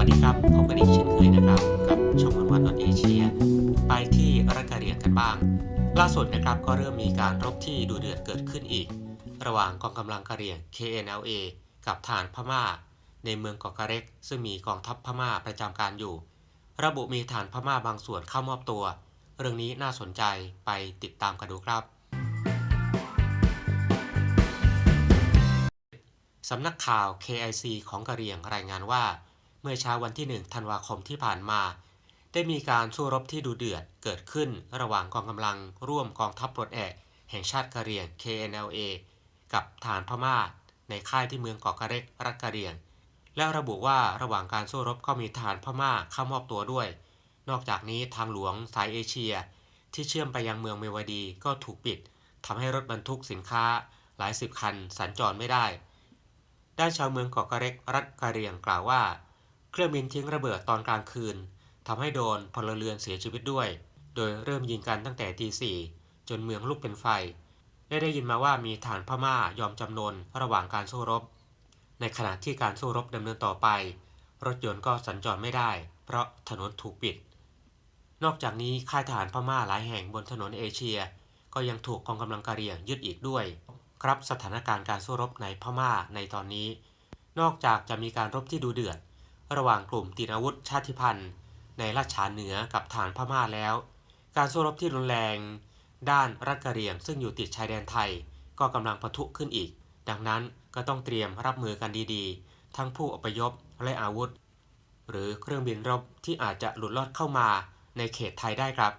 วัสดีครับ พบกันอีกเช่นเคยนะครับ กับช่องวันวันดอทเอเชียไปที่รัฐกะเหรี่ยงกันบ้าง ล่าสุดนะครับก็เริ่มมีการรบที่ดูเดือดเกิดขึ้นอีก ระหว่างกองกำลังกะเหรี่ยง KNLA กับฐานพม่า ในเมืองเกาะกะเร็ก ซึ่งมีกองทัพพม่าประจำการอยู่ ระบุมีฐานพม่าบางส่วนเข้ามอบตัว เรื่องนี้น่าสนใจไปติดตามกันดูครับสำนักข่าว KIC ของกะเหรี่ยงรายงานว่า เมื่อเช้าวันที่ 1 ธันวาคมที่ผ่านมา ได้มีการสู้รบที่ดูเดือดเกิดขึ้นระหว่างกองกำลังร่วมกองทัพปลดแอกแห่งชาติกะเหรี่ยง KNLA กับฐานพม่า ในค่ายที่เมืองเกาะกระเร็กรัฐกะเหรี่ยง และระบุว่าระหว่างการสู้รบก็มีทหารพม่าเข้ามอบตัวด้วย นอกจากนี้ทางหลวงสายเอเชีย ที่เชื่อมไปยังเมืองเมวดีก็ถูกปิดทำให้รถบรรทุกสินค้าหลายสิบคันสัญจรไม่ได้ ด้านชาวเมืองเกาะกระเร็กรัฐกะเหรี่ยงกล่าวว่า ครื่องบินทิ้งระเบิดตอนกลางคืนทำให้โดนพลเรือนเสียชีวิตด้วย โดยเริ่มยิงกันตั้งแต่ตีสี่จนเมืองลุกเป็นไฟ ได้ได้ยินมาว่ามีฐานพม่ายอมจำนนระหว่างการสู้รบ ในขณะที่การสู้รบดำเนินต่อไป รถยนต์ก็สัญจรไม่ได้ เพราะถนนถูกปิด นอกจากนี้ค่ายทหารพม่าหลายแห่งบนถนนเอเชีย ก็ยังถูกกองกำลังกะเหรี่ยงยึดอีกด้วย ครับสถานการณ์การสู้รบในพม่าในตอนนี้ นอกจากจะมีการรบที่ดูเดือด ระหว่างกลุ่มติดอาวุธชาติพันธุ์ ในราชาเหนือกับฐานพม่าแล้ว การสู้รบที่รุนแรง ด้านรัฐกะเหรี่ยงซึ่งอยู่ติดชายแดนไทย ก็กำลังปะทุขึ้นอีก ดังนั้นก็ต้องเตรียมรับมือกันดีๆ ทั้งผู้อพยพและอาวุธ หรือเครื่องบินรบที่อาจจะหลุดลอดเข้ามาในเขตไทยได้ครับ